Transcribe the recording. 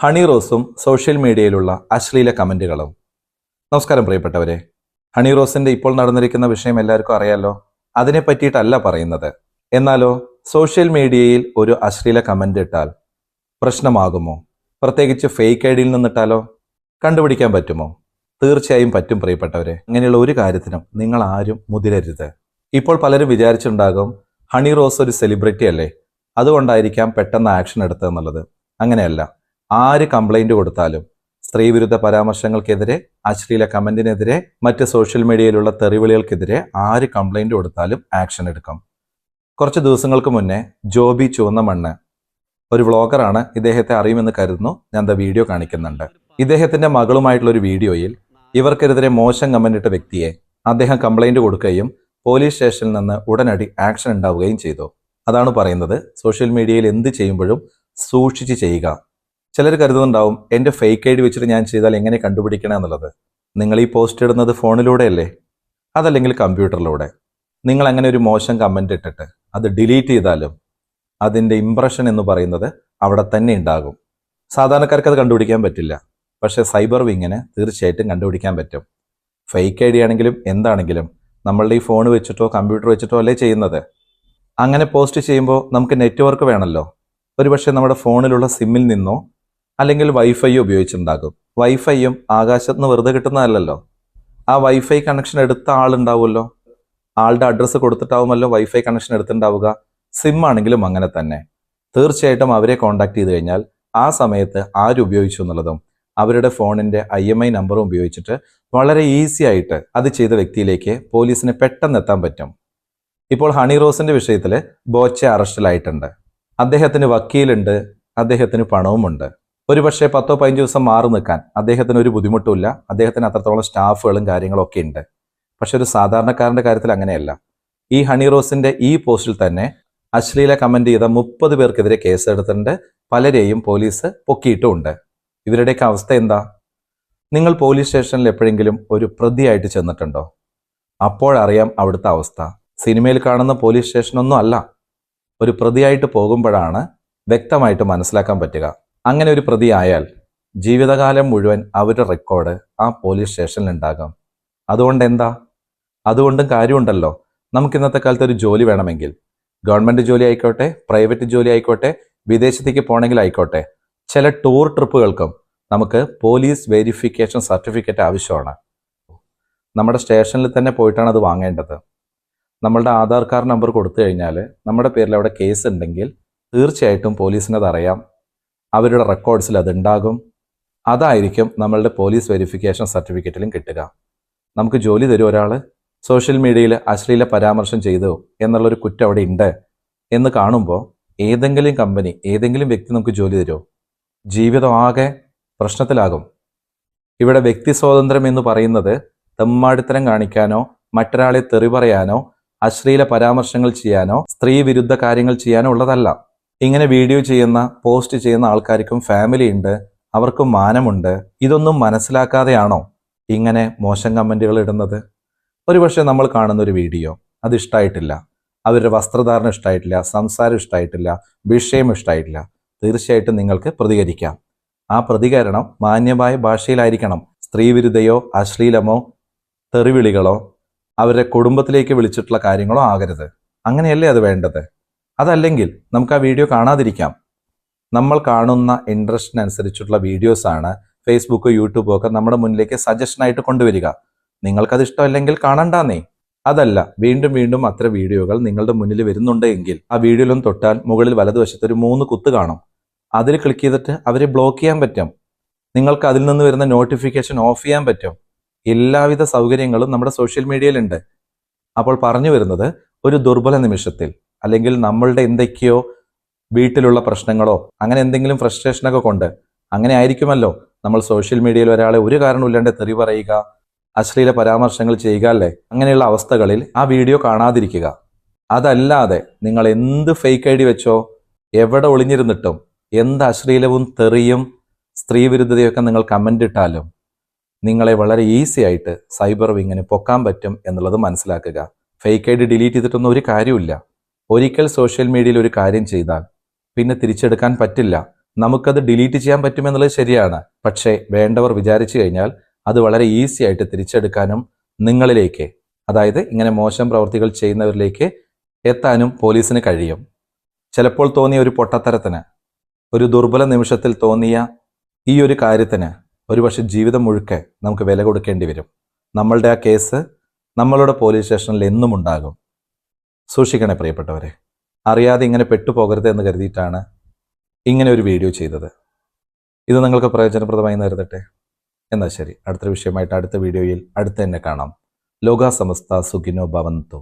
Honey റോസും social മീഡിയയിലുള്ള അശ്ലീല കമന്റുകളും നമസ്കാരം പ്രിയപ്പെട്ടവരെ. ഹണി റോസിന്റെ ഇപ്പോൾ നടന്നിരിക്കുന്ന വിഷയം എല്ലാവർക്കും അറിയാലോ? അതിനെ പറ്റിയിട്ടല്ല പറയുന്നത്. എന്നാലോ സോഷ്യൽ മീഡിയയിൽ ഒരു അശ്ലീല കമന്റ് ഇട്ടാൽ പ്രശ്നമാകുമോ? പ്രത്യേകിച്ച് ഫേക്ക് ഐ ഡിയിൽ നിന്നിട്ടാലോ? കണ്ടുപിടിക്കാൻ പറ്റുമോ? തീർച്ചയായും പറ്റും പ്രിയപ്പെട്ടവരെ. അങ്ങനെയുള്ള ഒരു കാര്യത്തിനും നിങ്ങൾ ആരും മുതിരരുത്. ഇപ്പോൾ പലരും വിചാരിച്ചിട്ടുണ്ടാകും ഹണി റോസ് ഒരു സെലിബ്രിറ്റി അല്ലേ? അതുകൊണ്ടായിരിക്കാം പെട്ടെന്ന് ആക്ഷൻ എടുത്തതെന്നുള്ളത്. അങ്ങനെയല്ല. ആര് കംപ്ലൈന്റ് കൊടുത്താലും സ്ത്രീവിരുദ്ധ പരാമർശങ്ങൾക്കെതിരെ അശ്ലീല കമന്റിനെതിരെ മറ്റ് സോഷ്യൽ മീഡിയയിലുള്ള തെറിവിളികൾക്കെതിരെ ആര് കംപ്ലൈന്റ് കൊടുത്താലും ആക്ഷൻ എടുക്കും. കുറച്ച് ദിവസങ്ങൾക്ക് മുന്നേ ജോബി ചുവന്ന മണ്ണ് ഒരു വ്ളോഗറാണ് ഇദ്ദേഹത്തെ അറിയുമെന്ന് കരുതുന്നു. ഞാൻ ദ വീഡിയോ കാണിക്കുന്നുണ്ട്. ഇദ്ദേഹത്തിന്റെ മകളുമായിട്ടുള്ള ഒരു വീഡിയോയിൽ ഇവർക്കെതിരെ മോശം കമന്റിട്ട വ്യക്തിയെ അദ്ദേഹം കംപ്ലൈന്റ് കൊടുക്കുകയും പോലീസ് സ്റ്റേഷനിൽ നിന്ന് ഉടനടി ആക്ഷൻ ഉണ്ടാവുകയും ചെയ്തു. അതാണ് പറയുന്നത്. സോഷ്യൽ മീഡിയയിൽ എന്ത് ചെയ്യുമ്പോഴും സൂക്ഷിച്ച് ചെയ്യുക. ചിലർ കരുതുന്നുണ്ടാവും എന്റെ ഫേക്ക് ഐ ഡി വെച്ചിട്ട് ഞാൻ ചെയ്താൽ എങ്ങനെ കണ്ടുപിടിക്കണം എന്നുള്ളത്? നിങ്ങൾ ഈ പോസ്റ്റ് ഇടുന്നത് ഫോണിലൂടെയല്ലേ? അതല്ലെങ്കിൽ കമ്പ്യൂട്ടറിലൂടെ നിങ്ങൾ അങ്ങനെ ഒരു മോശം കമന്റ് ഇട്ടിട്ട് അത് ഡിലീറ്റ് ചെയ്താലും അതിന്റെ ഇംപ്രഷൻ എന്ന് പറയുന്നത് അവിടെ തന്നെ ഉണ്ടാകും. സാധാരണക്കാർക്ക് അത് കണ്ടുപിടിക്കാൻ പറ്റില്ല. പക്ഷേ സൈബർ വിങ്ങിന് തീർച്ചയായിട്ടും കണ്ടുപിടിക്കാൻ പറ്റും. ഫേക്ക് ഐ ഡി ആണെങ്കിലും എന്താണെങ്കിലും നമ്മളുടെ ഈ ഫോൺ വെച്ചിട്ടോ കമ്പ്യൂട്ടർ വെച്ചിട്ടോ അല്ലേ ചെയ്യുന്നത്? അങ്ങനെ പോസ്റ്റ് ചെയ്യുമ്പോൾ നമുക്ക് നെറ്റ്വർക്ക് വേണമല്ലോ. ഒരുപക്ഷെ നമ്മുടെ ഫോണിലുള്ള സിമ്മിൽ നിന്നോ അല്ലെങ്കിൽ വൈഫൈ ഉപയോഗിച്ചിട്ടുണ്ടാകും വൈഫൈയും ആകാശത്ത് നിന്ന് വെറുതെ കിട്ടുന്നതല്ലല്ലോ. ആ വൈഫൈ കണക്ഷൻ എടുത്ത ആളുണ്ടാവുമല്ലോ. ആളുടെ അഡ്രസ്സ് കൊടുത്തിട്ടാവുമല്ലോ വൈഫൈ കണക്ഷൻ എടുത്തിട്ടുണ്ടാവുക. സിം ആണെങ്കിലും അങ്ങനെ തന്നെ. തീർച്ചയായിട്ടും അവരെ കോൺടാക്ട് ചെയ്ത് കഴിഞ്ഞാൽ ആ സമയത്ത് ആരുപയോഗിച്ചു എന്നുള്ളതും അവരുടെ ഫോണിന്റെ ഐ എം ഐ നമ്പറും ഉപയോഗിച്ചിട്ട് വളരെ ഈസി ആയിട്ട് അത് ചെയ്ത വ്യക്തിയിലേക്ക് പോലീസിന് പെട്ടെന്ന് എത്താൻ പറ്റും. ഇപ്പോൾ ഹണി റോസിന്റെ വിഷയത്തിൽ ബോച്ച അറസ്റ്റിലായിട്ടുണ്ട് അദ്ദേഹത്തിന് വക്കീലുണ്ട്. അദ്ദേഹത്തിന് പണവുമുണ്ട്. ഒരുപക്ഷെ പത്തോ പതിനഞ്ച് ദിവസം മാറി നിൽക്കാൻ അദ്ദേഹത്തിന് ഒരു ബുദ്ധിമുട്ടുമില്ല. അദ്ദേഹത്തിന് അത്രത്തോളം സ്റ്റാഫുകളും കാര്യങ്ങളും ഒക്കെ ഉണ്ട്. പക്ഷെ ഒരു സാധാരണക്കാരന്റെ കാര്യത്തിൽ അങ്ങനെയല്ല. ഈ ഹണി റോസിന്റെ ഈ പോസ്റ്റിൽ തന്നെ അശ്ലീല കമന്റ് ചെയ്ത മുപ്പത് പേർക്കെതിരെ കേസെടുത്തിട്ടുണ്ട്. പലരെയും പോലീസ് പൊക്കിയിട്ടുമുണ്ട്. ഇവരുടെയൊക്കെ അവസ്ഥ എന്താ? നിങ്ങൾ പോലീസ് സ്റ്റേഷനിൽ എപ്പോഴെങ്കിലും ഒരു പ്രതിയായിട്ട് ചെന്നിട്ടുണ്ടോ? അപ്പോഴറിയാം അവിടുത്തെ അവസ്ഥ. സിനിമയിൽ കാണുന്ന പോലീസ് സ്റ്റേഷനൊന്നും അല്ല. ഒരു പ്രതിയായിട്ട് പോകുമ്പോഴാണ് വ്യക്തമായിട്ട് മനസ്സിലാക്കാൻ പറ്റുക. അങ്ങനെ ഒരു പ്രതി ആയാൽ ജീവിതകാലം മുഴുവൻ അവരുടെ റെക്കോർഡ് ആ പോലീസ് സ്റ്റേഷനിൽ ഉണ്ടാകാം. അതുകൊണ്ട് എന്താ? അതുകൊണ്ടും കാര്യമുണ്ടല്ലോ. നമുക്ക് ഇന്നത്തെ കാലത്ത് ഒരു ജോലി വേണമെങ്കിൽ. ഗവൺമെന്റ് ജോലി ആയിക്കോട്ടെ പ്രൈവറ്റ് ജോലി ആയിക്കോട്ടെ വിദേശത്തേക്ക് പോകണമെങ്കിൽ ആയിക്കോട്ടെ. ചില ടൂർ ട്രിപ്പുകൾക്കും നമുക്ക് പോലീസ് വെരിഫിക്കേഷൻ സർട്ടിഫിക്കറ്റ് ആവശ്യമാണ്. നമ്മുടെ സ്റ്റേഷനിൽ തന്നെ പോയിട്ടാണ് അത് വാങ്ങേണ്ടത്. നമ്മളുടെ ആധാർ കാർഡ് നമ്പർ കൊടുത്തു കഴിഞ്ഞാൽ നമ്മുടെ പേരിൽ അവിടെ കേസ് ഉണ്ടെങ്കിൽ തീർച്ചയായിട്ടും പോലീസിനെ അത് അറിയാം. അവരുടെ റെക്കോർഡ്സിൽ അതുണ്ടാകും. അതായിരിക്കും നമ്മളുടെ പോലീസ് വെരിഫിക്കേഷൻ സർട്ടിഫിക്കറ്റിലും കിട്ടുക. നമുക്ക് ജോലി തരും ഒരാൾ സോഷ്യൽ മീഡിയയിൽ അശ്ലീല പരാമർശം ചെയ്തു എന്നുള്ളൊരു കുറ്റം അവിടെ ഉണ്ട് എന്ന് കാണുമ്പോൾ ഏതെങ്കിലും കമ്പനി ഏതെങ്കിലും വ്യക്തി നമുക്ക് ജോലി തരുമോ? ജീവിതം ആകെ പ്രശ്നത്തിലാകും. ഇവിടെ വ്യക്തി സ്വാതന്ത്ര്യം എന്ന് പറയുന്നത് തെമ്മാടിത്തരം കാണിക്കാനോ മറ്റൊരാളെ തെറി പറയാനോ അശ്ലീല പരാമർശങ്ങൾ ചെയ്യാനോ സ്ത്രീ വിരുദ്ധ കാര്യങ്ങൾ ചെയ്യാനോ ഉള്ളതല്ല. ഇങ്ങനെ വീഡിയോ ചെയ്യുന്ന പോസ്റ്റ് ചെയ്യുന്ന ആൾക്കാർക്കും ഫാമിലി ഉണ്ട് അവർക്കും മാനമുണ്ട്. ഇതൊന്നും മനസ്സിലാക്കാതെയാണോ ഇങ്ങനെ മോശം കമന്റുകൾ ഇടുന്നത്? ഒരുപക്ഷെ നമ്മൾ കാണുന്ന ഒരു വീഡിയോ അത് ഇഷ്ടമായിട്ടില്ല അവരുടെ വസ്ത്രധാരണം ഇഷ്ടമായിട്ടില്ല സംസാരം ഇഷ്ടമായിട്ടില്ല വിഷയം ഇഷ്ടമായിട്ടില്ല തീർച്ചയായിട്ടും നിങ്ങൾക്ക് പ്രതികരിക്കാം. ആ പ്രതികരണം മാന്യമായ ഭാഷയിലായിരിക്കണം. സ്ത്രീവിരുദ്ധയോ അശ്ലീലമോ തെറിവിളികളോ അവരുടെ കുടുംബത്തിലേക്ക് വിളിച്ചിട്ടുള്ള കാര്യങ്ങളോ ആകരുത്. അങ്ങനെയല്ലേ അത് വേണ്ടത്? അതല്ലെങ്കിൽ നമുക്ക് ആ വീഡിയോ കാണാതിരിക്കാം. നമ്മൾ കാണുന്ന ഇൻട്രസ്റ്റിനനുസരിച്ചുള്ള വീഡിയോസാണ് ഫേസ്ബുക്ക് യൂട്യൂബ് ഒക്കെ നമ്മുടെ മുന്നിലേക്ക് സജഷനായിട്ട് കൊണ്ടുവരിക. നിങ്ങൾക്കത് ഇഷ്ടമല്ലെങ്കിൽ കാണണ്ടാന്നേ. അതല്ല വീണ്ടും വീണ്ടും അത്ര വീഡിയോകൾ നിങ്ങളുടെ മുന്നിൽ വരുന്നുണ്ട് എങ്കിൽ ആ വീഡിയോയിലും തൊട്ടാൽ മുകളിൽ വലതുവശത്ത് ഒരു മൂന്ന് കുത്ത് കാണും. അതിൽ ക്ലിക്ക് ചെയ്തിട്ട് അവരെ ബ്ലോക്ക് ചെയ്യാൻ പറ്റും. നിങ്ങൾക്ക് അതിൽ നിന്ന് വരുന്ന നോട്ടിഫിക്കേഷൻ ഓഫ് ചെയ്യാൻ പറ്റും. എല്ലാവിധ സൗകര്യങ്ങളും നമ്മുടെ സോഷ്യൽ മീഡിയയിലുണ്ട് അപ്പോൾ പറഞ്ഞു വരുന്നത് ഒരു ദുർബല നിമിഷത്തിൽ. അല്ലെങ്കിൽ നമ്മളുടെ എന്തൊക്കെയോ വീട്ടിലുള്ള പ്രശ്നങ്ങളോ അങ്ങനെ എന്തെങ്കിലും ഫ്രസ്ട്രേഷനൊക്കെ കൊണ്ട് അങ്ങനെ ആയിരിക്കുമല്ലോ നമ്മൾ സോഷ്യൽ മീഡിയയിൽ ഒരാളെ ഒരു കാരണമില്ലാണ്ട് തെറി പറയുക അശ്ലീല പരാമർശങ്ങൾ ചെയ്യുക അല്ലേ? അങ്ങനെയുള്ള അവസ്ഥകളിൽ ആ വീഡിയോ കാണാതിരിക്കുക. അതല്ലാതെ നിങ്ങൾ എന്ത് ഫേക്ക് ഐ ഡി വെച്ചോ എവിടെ ഒളിഞ്ഞിരുന്നിട്ടും എന്ത് അശ്ലീലവും തെറിയും സ്ത്രീവിരുദ്ധതയൊക്കെ നിങ്ങൾ കമന്റ് ഇട്ടാലും നിങ്ങളെ വളരെ ഈസി ആയിട്ട് സൈബർ വിങ്ങിന് പൊക്കാൻ പറ്റും എന്നുള്ളത് മനസ്സിലാക്കുക. ഫേക്ക് ഐ ഡി ഡിലീറ്റ് ചെയ്തിട്ടൊന്നും ഒരു കാര്യമില്ല ഒരിക്കൽ സോഷ്യൽ മീഡിയയിൽ ഒരു കാര്യം ചെയ്താൽ പിന്നെ തിരിച്ചെടുക്കാൻ പറ്റില്ല. നമുക്കത് ഡിലീറ്റ് ചെയ്യാൻ പറ്റുമെന്നുള്ളത് ശരിയാണ്. പക്ഷേ വേണ്ടവർ വിചാരിച്ചു കഴിഞ്ഞാൽ അത് വളരെ ഈസി ആയിട്ട് തിരിച്ചെടുക്കാനും നിങ്ങളിലേക്ക് അതായത് ഇങ്ങനെ മോശം പ്രവൃത്തികൾ ചെയ്യുന്നവരിലേക്ക് എത്താനും പോലീസിന് കഴിയും. ചിലപ്പോൾ തോന്നിയ ഒരു പൊട്ടത്തരത്തിന് ഒരു ദുർബല നിമിഷത്തിൽ തോന്നിയ ഈ ഒരു കാര്യത്തിന് ഒരുപക്ഷെ ജീവിതം മുഴുക്കെ നമുക്ക് വില കൊടുക്കേണ്ടി വരും. നമ്മളുടെ ആ കേസ് നമ്മളുടെ പോലീസ് സ്റ്റേഷനിൽ എന്നും ഉണ്ടാകും. സൂക്ഷിക്കണേ പ്രിയപ്പെട്ടവരെ. അറിയാതെ ഇങ്ങനെ പെട്ടുപോകരുത് എന്ന് കരുതിയിട്ടാണ് ഇങ്ങനെ ഒരു വീഡിയോ ചെയ്തത്. ഇത് നിങ്ങൾക്ക് പ്രയോജനപ്രദമായി നേരിടട്ടെ? എന്നാൽ ശരി അടുത്ത വിഷയമായിട്ട് അടുത്ത വീഡിയോയിൽ അടുത്ത് തന്നെ കാണാം. ലോകാസമസ്ത സുഖിനോ ഭവന്തു.